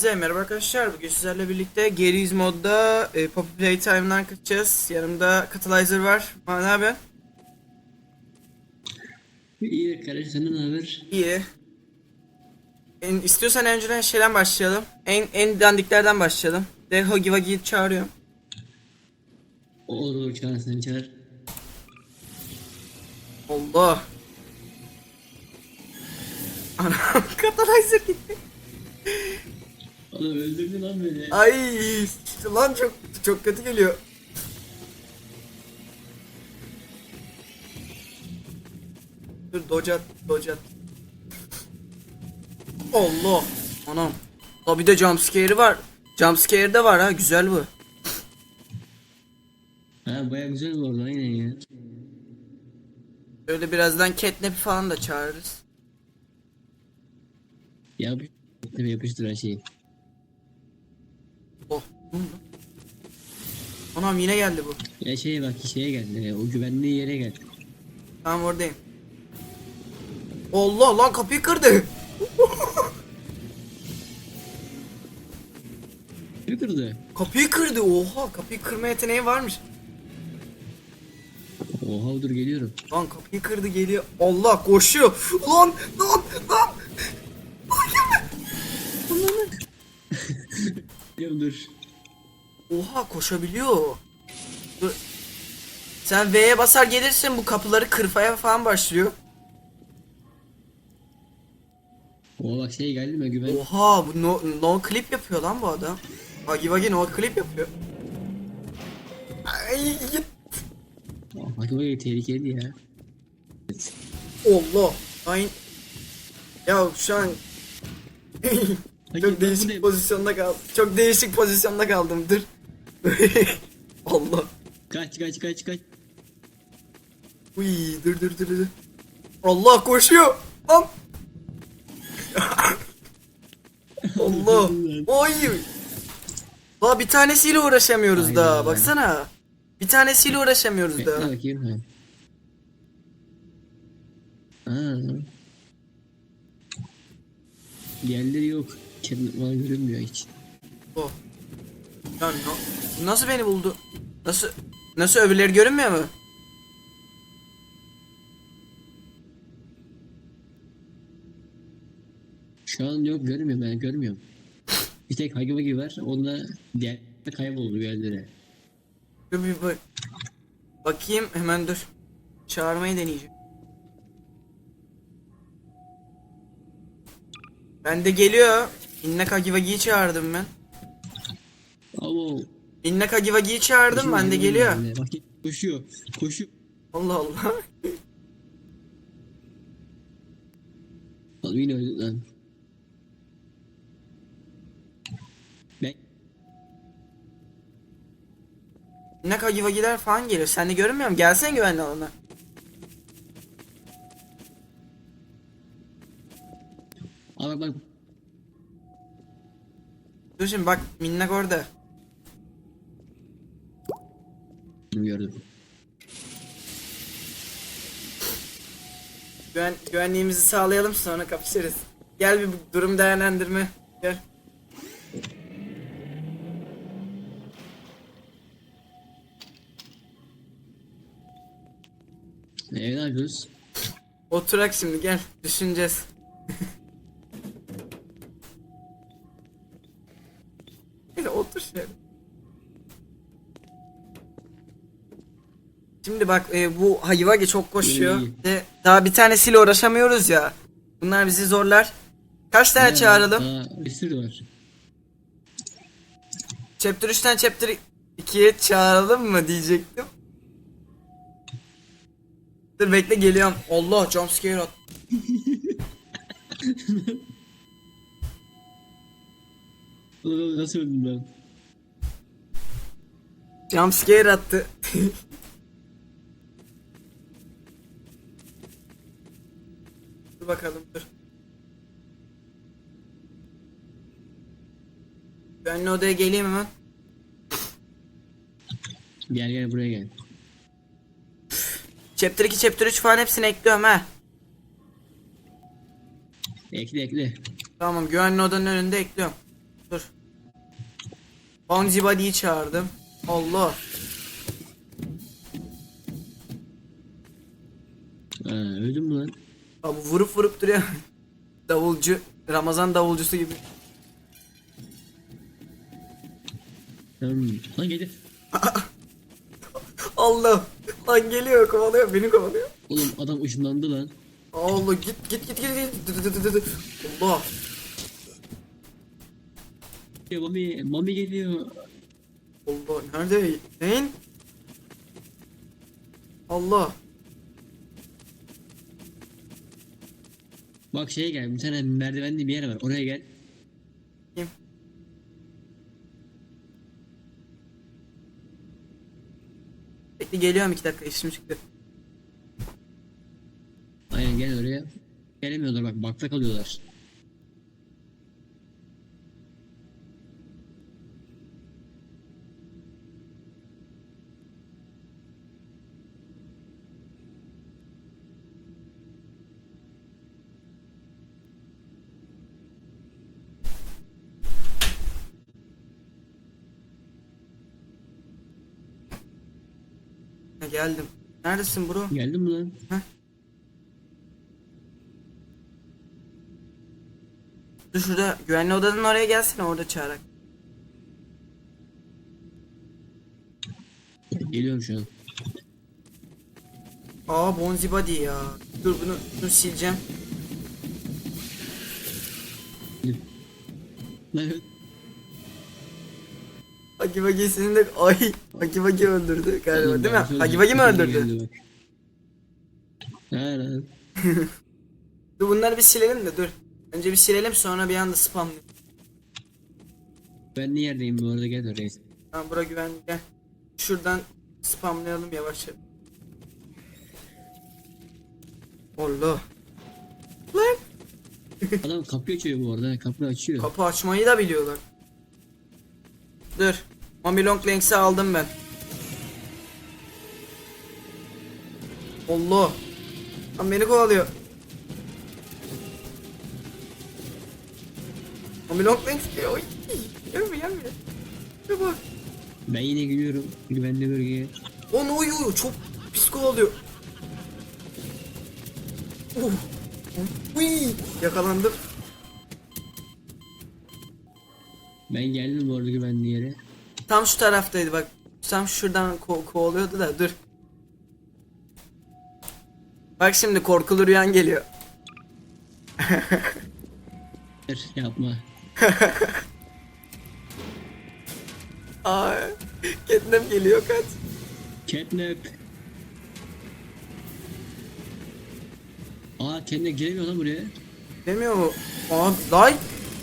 Hepinize merhaba arkadaşlar. Bugün sizlerle birlikte Geriz modda e, Poppy Playtime'dan kaçacağız. Yanımda Catalyzer var. Ha, ne haber? İyi kardeşim senden ne haber? İyi. En, istiyorsan önceden şeyden başlayalım. En en dandiklerden başlayalım. De Huggy Wuggy'yi çağırıyorum. Olur olur çağır seni çağır. Allah. Anam Catalyzer gitti. Oğlum öldürdü lan beni. Ay lan çok çok kötü geliyor. Dur dodge at, dodge at. Allah. Anam. La bir de jumpscare'i var. Jumpscare de var ha güzel bu. Ha baya güzel bu arada aynen ya. Böyle birazdan catnap falan da çağırırız. Tabii yapıştır her şeyi. Anam yine geldi bu. Ya şeye bak şeye geldi o güvenli yere geldi. Tamam oradayım. Allah lan kapıyı kırdı. Ne kırdı? Kapıyı kırdı. Oha kapıyı kırma yeteneği varmış. Oha dur geliyorum. Lan kapıyı kırdı geliyor. Allah koşuyor. Lan lan lan. Geliyorum dur. Oha koşabiliyor. Dur. Sen V'ye basar gelirsin bu kapıları kırfaya falan başlıyor. Oha bak şey geldi mi güven. Oha bu no, no clip yapıyor lan bu adam. Hagi Wagi no clip yapıyor. Ay, git. Bak böyle tehlikeli ya. Evet. Allah. Ay. Ya şu an çok değişik pozisyonda kaldım. Çok değişik pozisyonda kaldım. Dur. Allah. Kaç kaç kaç kaç. Uy dur dur dur dur. Allah koşuyor. Lan. Allah. Oy. La bir tanesiyle uğraşamıyoruz Aynen daha. öyle. Baksana. Bir tanesiyle uğraşamıyoruz Bekle daha. bakayım ha. Diğerleri yok. Kendi bana görünmüyor hiç. Oh. Na- nasıl beni buldu? Nasıl nasıl öbürleri görünmüyor mu? Şu an yok görmüyorum ben görmüyorum. Bir tek Hagi var. Onda diğer kayboldu yerlere. Dur bir bak. Bakayım hemen dur. Çağırmayı deneyeceğim. Ben de geliyor. İnnek Hagivagi'yi çağırdım ben. Ama İnnek Hagivagi'yi çağırdım ben de geliyor. Bak koşuyor. Koşuyor. Allah Allah. Lan yine öldü lan. Ben İnnek Hagivagi'ler falan geliyor. Sen de görünmüyor musun? Gelsene güvenli alana. Bak bak. Dur şimdi bak minnak orada. Gördüm. Güven, güvenliğimizi sağlayalım sonra kapışırız. Gel bir durum değerlendirme. Gel. Ee, ne yapıyoruz? Oturak şimdi gel. Düşüneceğiz. Şimdi bak e, bu Hayvagi çok koşuyor. De, daha bir tanesiyle uğraşamıyoruz ya. Bunlar bizi zorlar. Kaç tane çağıralım? Daha bir sürü var. Chapter 3'ten Chapter 2'ye çağıralım mı diyecektim. Dur bekle geliyorum. Allah jumpscare at. Nasıl öldüm ben? Jumpscare attı. dur bakalım dur. Ben odaya geleyim hemen. Gel gel buraya gel. Chapter 2, Chapter 3 falan hepsini ekliyorum ha. Ekle ekle. Tamam güvenli odanın önünde ekliyorum. Dur. Bonzi Body'yi çağırdım. Allah. Ha, öldün mü lan? Abi vurup vurup duruyor. Davulcu. Ramazan davulcusu gibi. Lan geldi. Allah. Lan geliyor kovalıyor beni kovalıyor. Oğlum adam ışınlandı lan. Allah git git git git git. Dı dı dı dı dı. Allah. Ya Mami, Mami geliyor. Allah nerede? Neyin? Allah. Bak şeye gel bir tane merdivenli bir yer var oraya gel. Kim? Bekle geliyorum iki dakika işim çıktı. Aynen gel oraya. Gelemiyorlar bak bakta kalıyorlar. Geldim. Neredesin bro? Geldin mi lan? Dur şurada güvenli odanın oraya gelsene orada çağırak. Geliyorum şu an. Aa Bonzi Body ya. Dur bunu, bunu sileceğim. Lan Hagi Vagi senin de ay Hagi Vagi öldürdü galiba Oğlum değil mi? Hagi Vagi mi öldürdü? lan. Dur bunları bir silelim de dur. Önce bir silelim sonra bir anda spamlayalım. Ben ne yerdeyim bu arada gel oraya. Tamam bura güvenli gel. Şuradan spamlayalım yavaşça. Allah. Lan Adam kapıyı açıyor bu arada kapıyı açıyor. kapı açmayı da biliyorlar. Dur. Mami Long Legs'i aldım ben. Allah. Lan beni kovalıyor. Mami Long Legs geliyor. Oy. Gelme gelme. Bak. Ben yine gidiyorum güvenli bölgeye. Onu uyuyor çok pis kovalıyor. Uh. Uy. Yakalandım. Ben geldim bu arada güvenli yere. Tam şu taraftaydı bak. Tam şuradan ko- kovalıyordu da dur. Bak şimdi korkulu rüyan geliyor. Yapma. Aa, Catnap geliyor kaç. Catnap. Aa kendine giremiyor lan buraya. Demiyor mu? Aa lan.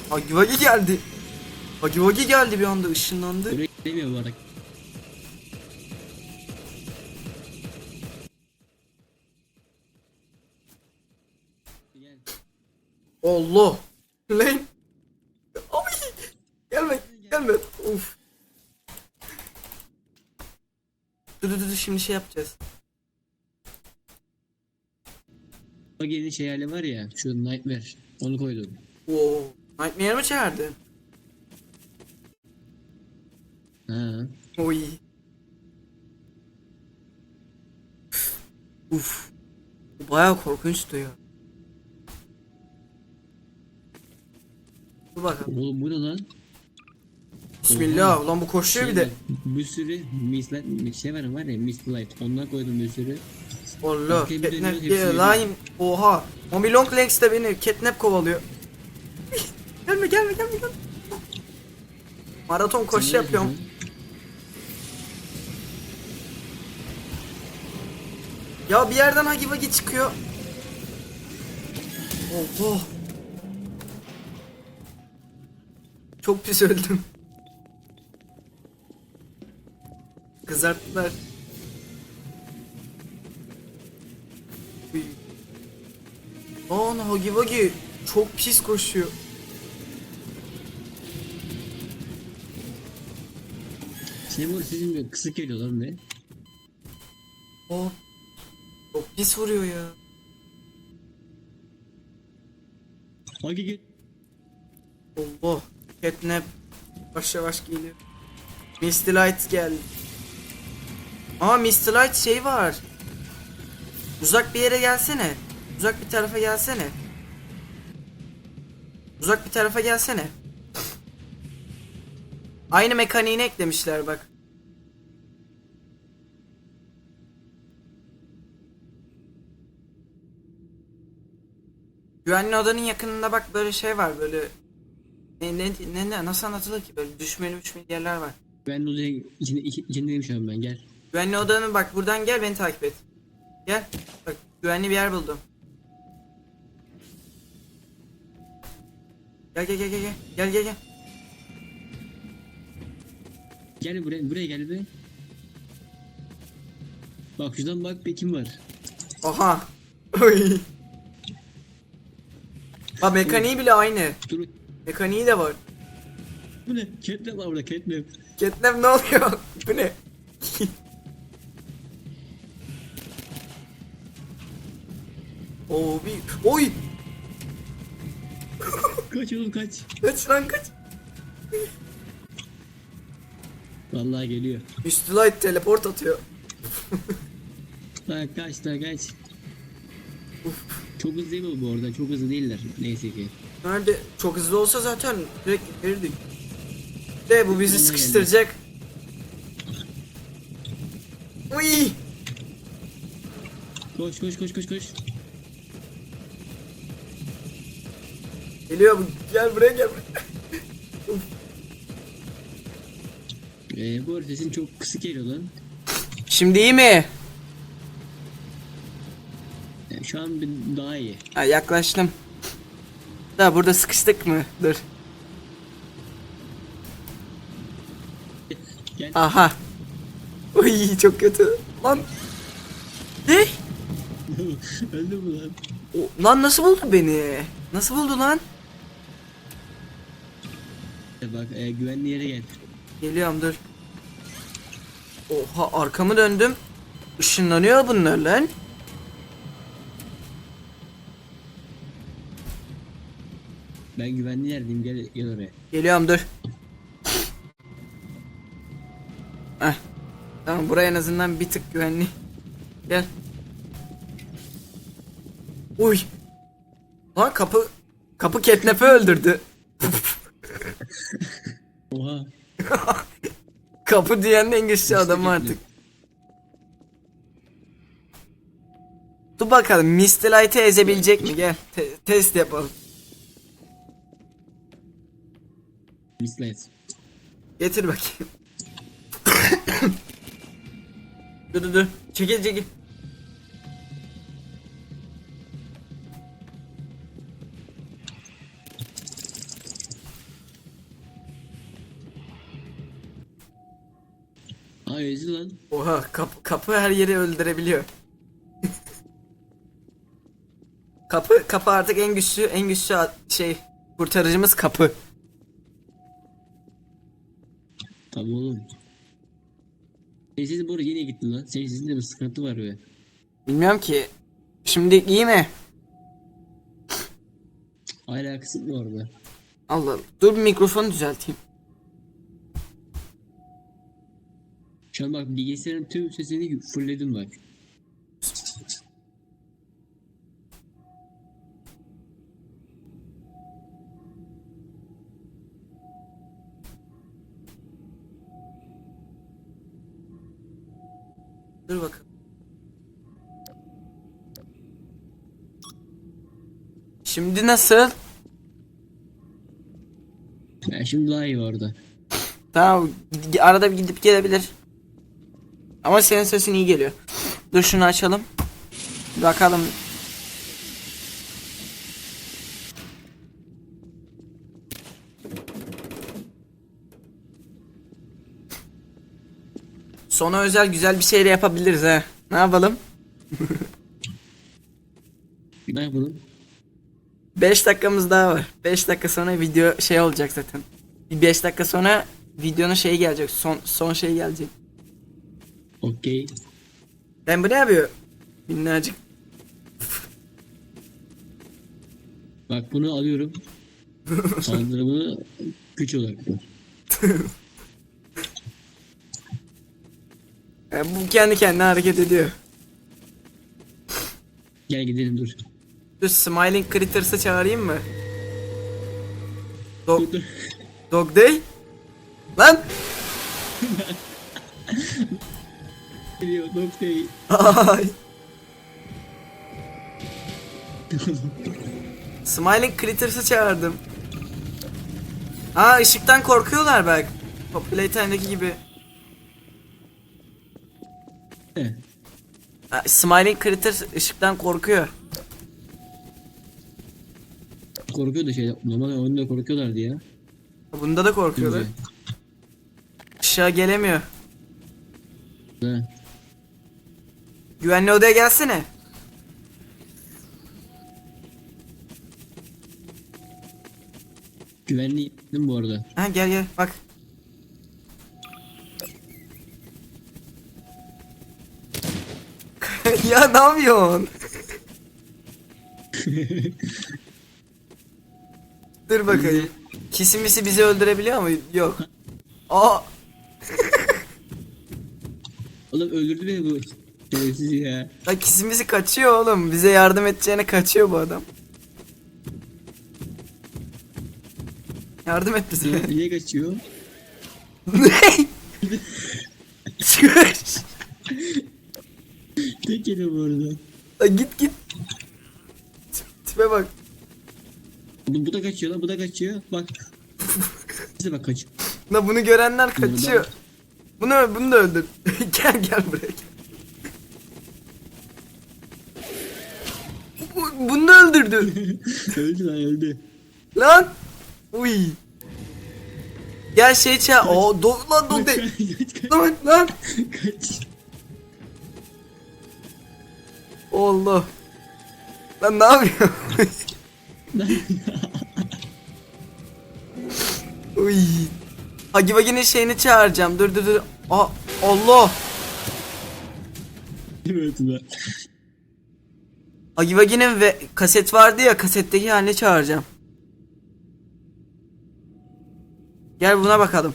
Hagi Vagi geldi. Hagi Vagi geldi bir anda ışınlandı. Buraya giremiyor bu arada. Allah. Lan. Ay. Gelme gelme. Uf. Dur dur dur şimdi şey yapacağız. O gelin şey hali var ya şu Nightmare onu koydum. Oo. Nightmare mi çağırdı? Ha. Oy. Uf. Bu Bayağı korkunçtu ya. Dur bakalım. Oğlum bu ne lan? Bismillah. Ulan bu koşuyor bir de. Şey Bir sürü mislight şey var var ya mislight ondan koydum bir sürü. Allah. Arkaya bir Catnap dönüyor, hepsi diye geliyor. line. Oha. Mommy Long Legs de beni catnap kovalıyor. gelme gelme gelme gelme. Maraton koşu Sen yapıyorum. neredesin Ya bir yerden Hagi Vagi çıkıyor. Allah. Çok pis öldüm. Kızarttılar. Aa Hagi Vagi çok pis koşuyor. lan? Senin bu sizin bir kısık geliyor lan ne? Oh. Pis vuruyor ya. Hadi git. Allah. Catnap. Yavaş yavaş geliyor. Misty Light geldi. Aa Misty Light şey var. Uzak bir yere gelsene. Uzak bir tarafa gelsene. Uzak bir tarafa gelsene. Aynı mekaniğini eklemişler bak. Güvenli odanın yakınında bak böyle şey var böyle ne, ne, ne, ne nasıl anlatılır ki böyle düşmeli düşmeli yerler var. Ben odaya içinde, içi- içindeyim şu an ben gel. Güvenli odanın bak buradan gel beni takip et. Gel. Bak güvenli bir yer buldum. Gel gel gel gel gel. Gel gel gel. Gel buraya, buraya gel be. Bak şuradan bak be kim var. Oha. Oy. Bak mekaniği bile aynı. Dur. Mekaniği de var. Bu ne? Catnap var burada catnap. Catnap ne oluyor? Bu ne? Oo bir... Oy! Kaç oğlum kaç. Kaç lan kaç. Vallahi geliyor. Üstü light teleport atıyor. Lan kaç lan kaç. Çok hızlı değil bu arada? Çok hızlı değiller. Neyse ki. Nerede? Çok hızlı olsa zaten direkt verirdik. De bu bizi sıkıştıracak. Uy! Koş koş koş koş koş. Geliyor bu. Gel buraya gel buraya. Ee, bu arada sesin çok kısık geliyor lan. Şimdi iyi mi? Şu an bir daha iyi. Ha, yaklaştım. Da burada sıkıştık mı? Dur. Gel. Aha. Uy çok kötü. Lan. Ne? Öldü mü lan? O, lan nasıl buldu beni? Nasıl buldu lan? Bak e, güvenli yere gel. Geliyorum dur. Oha arkamı döndüm. Işınlanıyor bunlar lan. Ben güvenli yerdeyim gel, gel oraya. Geliyorum dur. Heh. Tamam buraya en azından bir tık güvenli. Gel. Uy. Lan kapı kapı Catnap'i öldürdü. Oha. Kapı diyen en güçlü adam artık. Dur bakalım Misty Light'ı ezebilecek mi? Gel te- test yapalım. Mislet. Getir bakayım. dur dur dur. Çekil çekil. Ezdi lan. Oha kapı, kapı her yeri öldürebiliyor. kapı kapı artık en güçlü en güçlü şey kurtarıcımız kapı. Tamam oğlum. Bu arada yine gitti lan. Senin sesinde bir sıkıntı var be. Bilmiyorum ki. Şimdi iyi mi? Hala kısık mı orada? Allah. Dur mikrofonu düzelteyim. Şu an bak bilgisayarın tüm sesini fullledim bak. Şimdi nasıl? Ya şimdi daha iyi orada. Tamam arada bir gidip gelebilir. Ama senin sesin iyi geliyor. Dur şunu açalım. Bakalım. Sona özel güzel bir şey de yapabiliriz ha. Ne yapalım? Ne yapalım? 5 dakikamız daha var. 5 dakika sonra video şey olacak zaten. Bir 5 dakika sonra videonun şeyi gelecek. Son son şey gelecek. Okey. Ben bu ne yapıyor? Minnacık. Bak bunu alıyorum. Saldırımı güç olarak var. Yani bu kendi kendine hareket ediyor. Gel gidelim dur. Dur Smiling Critters'ı çağırayım mı? Dog, dog Day? Lan! Geliyor noktayı. Ay. Smiling Critters'ı çağırdım. Aa ışıktan korkuyorlar bak. Playtime'daki gibi. Smiling Critters ışıktan korkuyor. Korkuyor da şey. Normal oyunda korkuyorlardı ya. Bunda da korkuyorlar. Önce. Işığa gelemiyor. Ha. Güvenli odaya gelsene. Güvenli mi bu arada? Ha gel gel bak. ya ne yapıyorsun? Dur bakayım. Kisimisi bizi öldürebiliyor mu? Yok. Aa Oğlum öldürdü beni bu. Şerefsiz ya. Lan kisimisi kaçıyor oğlum. Bize yardım edeceğine kaçıyor bu adam. Yardım et bize. Niye kaçıyor? ne? Çıkış. Tek geliyor bu arada. Lan git git. Tipe bak. Bu, bu da kaçıyor lan bu da kaçıyor. Bak. Bize bak kaç. Lan bunu görenler kaçıyor. Bunu bunu da öldür. gel gel buraya. gel. Bu- Bunu da öldürdü. öldü lan öldü. lan. Uy. Gel şey çağır. Oo do lan do de. kaç kaç Lan lan. kaç. Allah. Lan ne yapıyor? Uy. Hagi Vagi'nin şeyini çağıracağım. Dur dur dur. Aa, Allah. Evet lan. Hagi Vagi'nin ve kaset vardı ya kasetteki halini çağıracağım. Gel buna bakalım.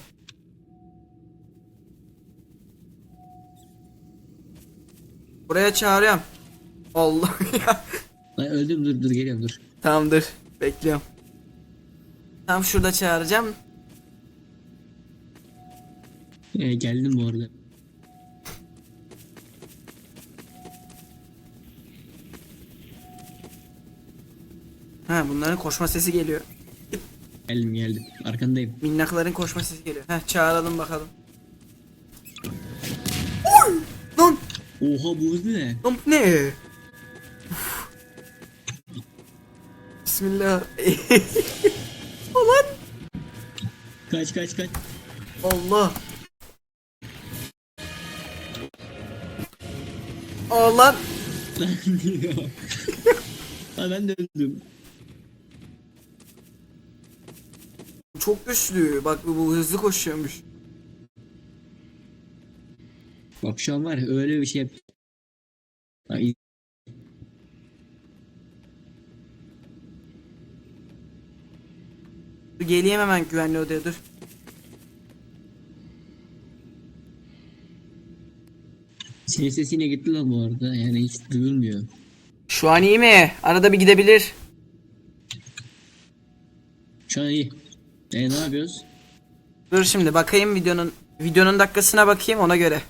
Buraya çağırıyorum. Allah ya. Lan öldüm dur dur geliyorum dur. Tamamdır. Bekliyorum. Tam şurada çağıracağım. Ee, geldim bu arada. Ha bunların koşma sesi geliyor. Geldim geldim. Arkandayım. Minnakların koşma sesi geliyor. Heh çağıralım bakalım. Oy! Lan Oha bu hız ne? lan bu ne? Bismillah. Ulan Kaç kaç kaç. Allah. Allah. Ha ben de öldüm. Çok güçlü. Bak bu, bu hızlı koşuyormuş. Bak şu an var ya öyle bir şey yap. Ay, Dur geleyim hemen güvenli odaya dur. senin sesin yine gitti lan bu arada. Yani hiç duyulmuyor. Şu an iyi mi? Arada bir gidebilir. Şu an iyi. E ne yapıyoruz? Dur şimdi bakayım videonun videonun dakikasına bakayım ona göre.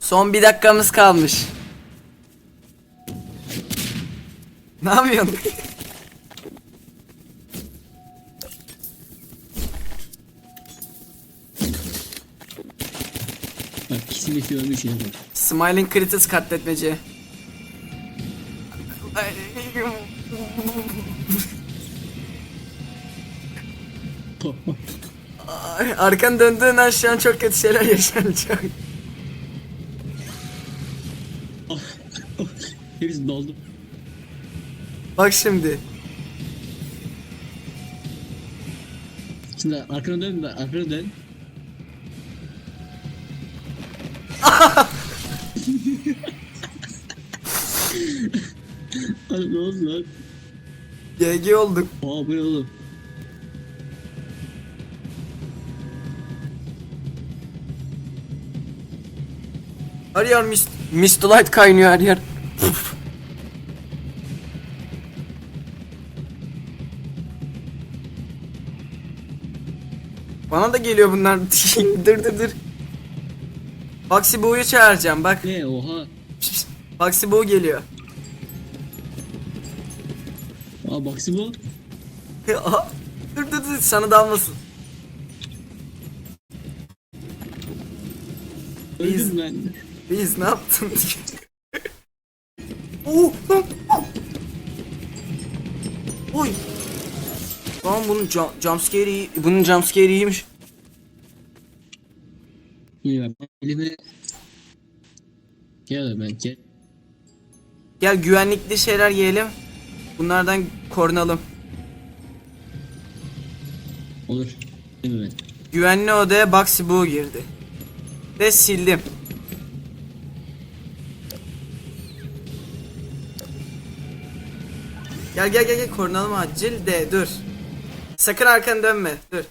Son bir dakikamız kalmış. Ne yapıyorsun? Bak kesin bir ölmüş ya bak. Smiling Critters katletmeci. Ay, Ay, Arkan döndüğün an şu an çok kötü şeyler yaşanacak. Hepsi doldu. Bak şimdi. Şimdi arkana dön de arkana dön. Abi ne oldu lan? GG olduk. Aa bu ne oğlum? Her yer mist, mist light kaynıyor her yer. Bana da geliyor bunlar. dur dur dur. Baxi Boo'yu çağıracağım bak. Ne oha. Baxi Boo geliyor. Aa bu. Aha. dur dur dur sana dalmasın. Öldüm ben. Reis ne yaptın? Oo lan. Bunun jump, jumpscare iyi. Bunun jumpscare iyiymiş. İyi bak elime. Gel ben gel. Gel güvenlikli şeyler yiyelim. Bunlardan korunalım. Olur. Ben? Güvenli odaya Baxi Boo girdi. Ve sildim. Gel gel gel gel korunalım acil de dur. Sakın arkanı dönme dur.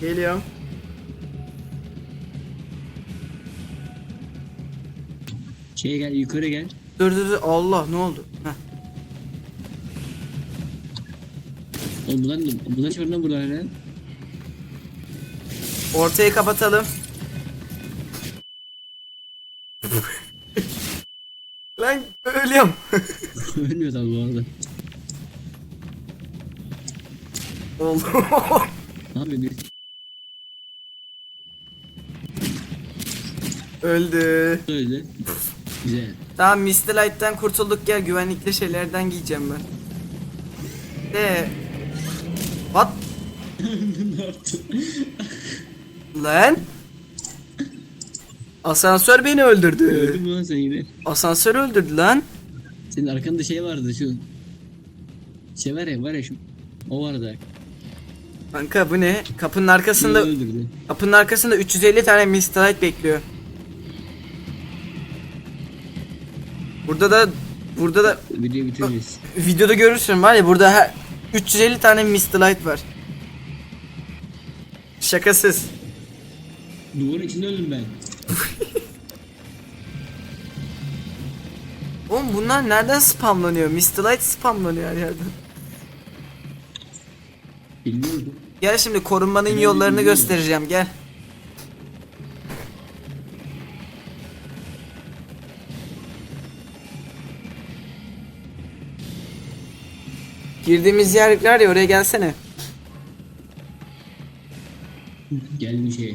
Geliyorum. Şeye gel yukarı gel. Dur dur dur Allah ne oldu? Heh. Oğlum bunlar, bunlar çıkar lan buradan hala. Ortayı kapatalım. Lan ölüyorum. Ölmüyor tabi bu arada. Oldu. Ne yapıyor bir? Öldü. Öldü. Güzel. Tamam Misty Light'tan kurtulduk gel güvenlikli şeylerden giyeceğim ben. De. What? ne yaptın? Lan? Asansör beni öldürdü. Öldün mü lan sen yine? Asansör öldürdü lan. Senin arkanda şey vardı şu. Şey var ya var ya şu. O vardı. Kanka bu ne? Kapının Seni arkasında öldürdü. kapının arkasında 350 tane Misty Light bekliyor. Burada da burada da Videoyu bitireceğiz. videoda görürsün var ya burada her 350 tane Misty Light var. Şakasız. Duvarın içinde öldüm ben. Oğlum bunlar nereden spamlanıyor? Misty Light spamlanıyor her yerden. Bilmiyorum. Gel şimdi korunmanın yollarını göstereceğim gel. Girdiğimiz yer var ya oraya gelsene. Geldim şeye.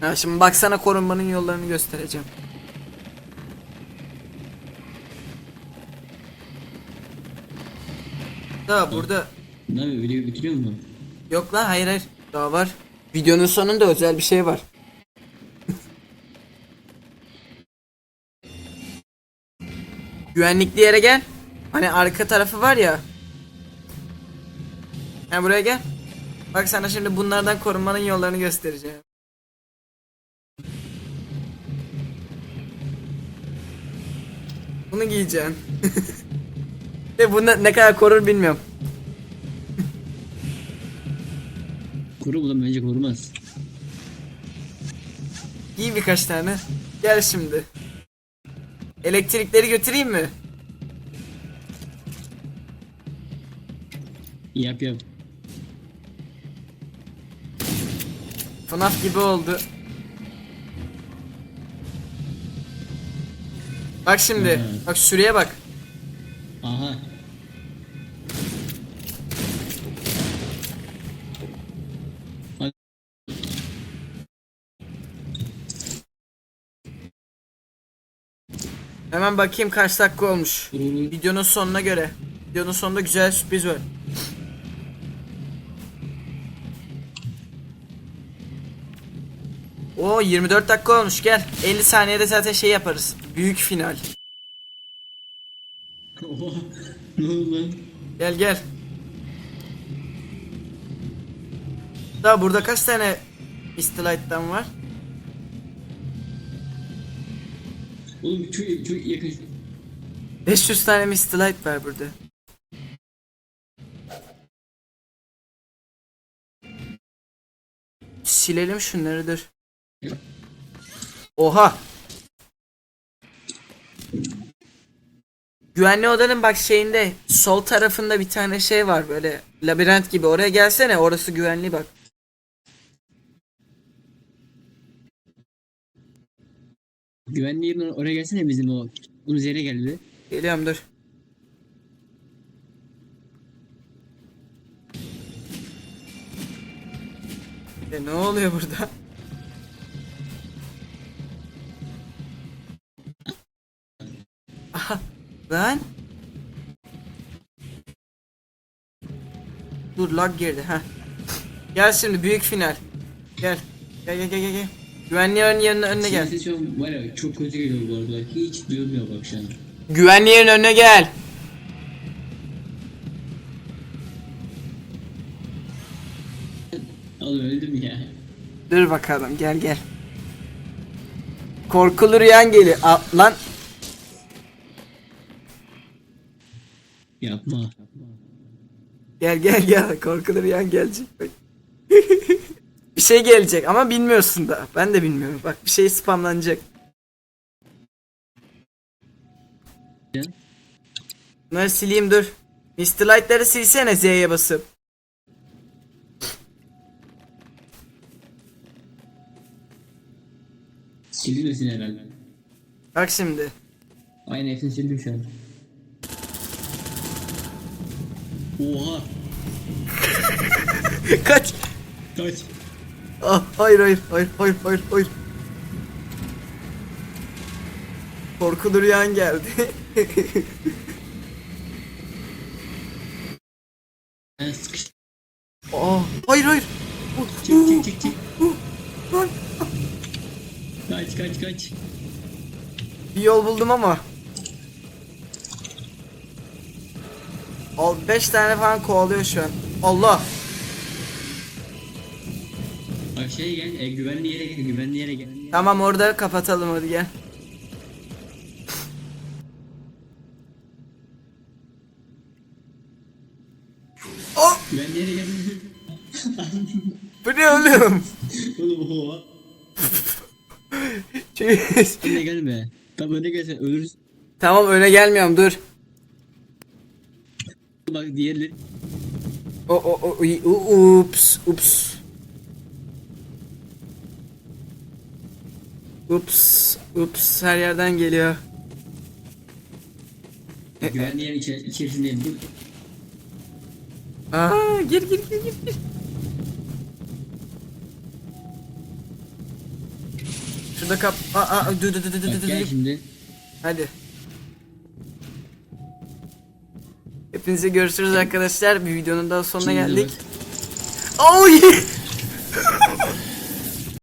Ha şimdi baksana korunmanın yollarını göstereceğim. Da burada Ne? Videoyu bitiriyor mu? yok lan hayır hayır daha var. Videonun sonunda özel bir şey var. Güvenlikli yere gel. Hani arka tarafı var ya. Ha buraya gel. Bak sana şimdi bunlardan korunmanın yollarını göstereceğim. Bunu giyeceksin. Ve bunu ne kadar korur bilmiyorum. Koru bu da bence korumaz. Giy birkaç tane. Gel şimdi. Elektrikleri götüreyim mi? Yap yap. FNAF gibi oldu. Bak şimdi. Hı. Bak şuraya bak. Aha. Hemen bakayım kaç dakika olmuş. Videonun sonuna göre. Videonun sonunda güzel sürpriz var. Oo 24 dakika olmuş gel. 50 saniyede zaten şey yaparız. Büyük final. Oha. Ne oldu lan? Gel gel. Daha burada kaç tane Misty Light'tan var? Oğlum çok, çok yakın. 500 tane Misty Light var burada. silelim şunları dur. Oha. Güvenli odanın bak şeyinde sol tarafında bir tane şey var böyle labirent gibi oraya gelsene orası güvenli bak. Güvenli yerin or- oraya gelsene bizim o tuttuğumuz yere geldi. Geliyorum dur. E ne oluyor burada? Aha, lan. Dur lag girdi ha. Gel şimdi büyük final. Gel. Gel gel gel gel. Güvenli yerin yanına önüne gel. Sesi var ya çok kötü geliyor bu arada. Hiç duyulmuyor bak şu an. Güvenli yerin önüne gel. Oğlum öldüm ya. Dur bakalım gel gel. Korkulu rüyan geliyor. Aa, lan Yapma. gel gel gel korkulu rüyan gelecek. Bak. bir şey gelecek ama bilmiyorsun da. Ben de bilmiyorum. Bak bir şey spamlanacak. Bunları sileyim dur. Mr. Light'ları silsene Z'ye basıp. Silmiyorsun herhalde. Bak şimdi. Aynen hepsini sildim şu an. Oha. Kaç. Kaç. Ah, hayır hayır hayır hayır hayır hayır. Korkulu rüyan geldi. Ben. Aa, hayır hayır. Çık çık çık. uh, lan. Kaç kaç kaç. Bir yol buldum ama. 5 tane falan kovalıyor şu an. Allah. Bak şey gel. E, güvenli yere gel. Güvenli yere gel. Tamam orada kapatalım hadi gel. Oh! Güvenli yere gel. Bu ne oğlum? Oğlum oha. Çekil. Önüne gelme. Tam öne gelsen ölürüz. tamam öne gelmiyorum dur. Bak diğerleri. O o o u- ups ups. Ups ups her yerden geliyor. Güvenli yerin içer içerisindeyim. Dur. Aa gir gir gir gir. gir. Şurada kap. Aa aa dur dur dur dur dur. gel şimdi. Hadi. Hepinize görüşürüz arkadaşlar. Bir videonun daha sonuna geldik. bak. Oy!